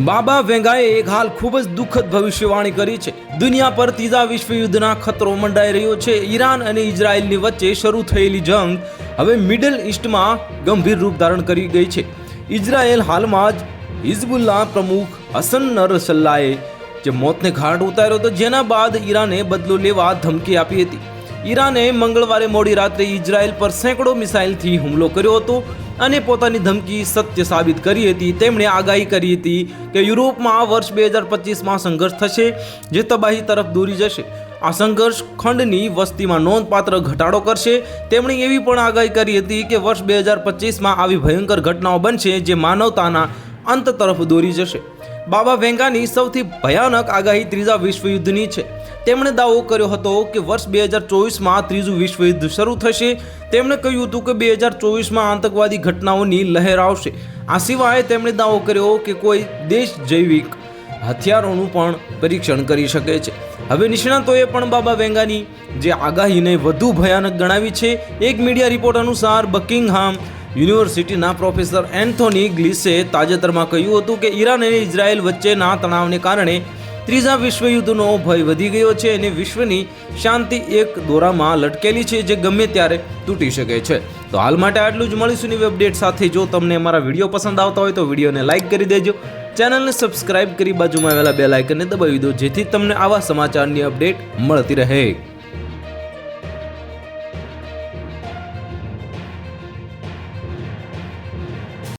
બાબા વેંગાએ એક હાલ ખૂબ જ દુઃખદ ભવિષ્યવાણી કરી છે. દુનિયા પર ત્રીજા વિશ્વયુદ્ધના ખતરો મંડાઈ રહ્યો છે. ઈરાન અને ઇઝરાયલની વચ્ચે શરૂ થયેલી જંગ હવે મિડલ ઈસ્ટમાં ગંભીર રૂપ ધારણ કરી ગઈ છે. ઇઝરાયલ હાલમાં જ હિઝબુલ્લા પ્રમુખ હસન નરસલ્લાએ જે મોતને ઘાટ ઉતાર્યો હતો, જેના બાદ ઈરાને બદલો લેવા ધમકી આપી હતી. ઈરાને મંગળવારે મોડી રાત્રે ઇઝરાયલ પર સેંકડો મિસાઇલથી હુમલો કર્યો હતો અને પોતાની ધમકી સત્ય સાબિત કરી હતી. તેમણે આગાહી કરી હતી કે યુરોપમાં વર્ષ બે હજાર પચીસમાં સંઘર્ષ થશે, જે તબાહી તરફ દોરી જશે. આ સંઘર્ષ ખંડની વસ્તીમાં નોંધપાત્ર ઘટાડો કરશે. તેમણે એવી પણ આગાહી કરી હતી કે વર્ષ બે હજાર પચીસમાં આવી ભયંકર ઘટનાઓ બનશે, જે માનવતાના અંત તરફ દોરી જશે. બાબા વેંગાની સૌથી ભયાનક આગાહી ત્રીજા વિશ્વયુદ્ધની છે. તેમણે દાવો કર્યો હતો કે વર્ષ બે હજાર ચોવીસમાં ત્રીજું વિશ્વયુદ્ધ શરૂ થશે. તેમણે કહ્યું હતું કે બે હજાર ચોવીસમાં આતંકવાદી ઘટનાઓની લહેર આવશે. આ સિવાય તેમણે દાવો કર્યો કે કોઈ દેશ જૈવિક હથિયારોનું પણ પરીક્ષણ કરી શકે છે. હવે નિષ્ણાતોએ પણ બાબા વેંગાની જે આગાહીને વધુ ભયાનક ગણાવી છે. એક મીડિયા રિપોર્ટ અનુસાર બકિંગહામ યુનિવર્સિટીના પ્રોફેસર એન્થોની ગ્લિસે તાજેતરમાં કહ્યું હતું કે ઈરાન અને ઇઝરાયલ વચ્ચેના તણાવને કારણે ત્રીજા વિશ્વયુદ્ધનો ભય વધી ગયો છે અને વિશ્વની શાંતિ એક દોરામાં લટકેલી છે જે ગમે ત્યારે તૂટી શકે છે. તો હાલ માટે આટલું જ. મળીશું નવી અપડેટ સાથે. જો તમને અમારા વીડિયો પસંદ આવતા હોય તો વિડીયોને લાઇક કરી દેજો. ચેનલને સબસ્ક્રાઇબ કરી બાજુમાં આવેલા બે લાઇકનને દબાવી દો જેથી તમને આવા સમાચારની અપડેટ મળતી રહે.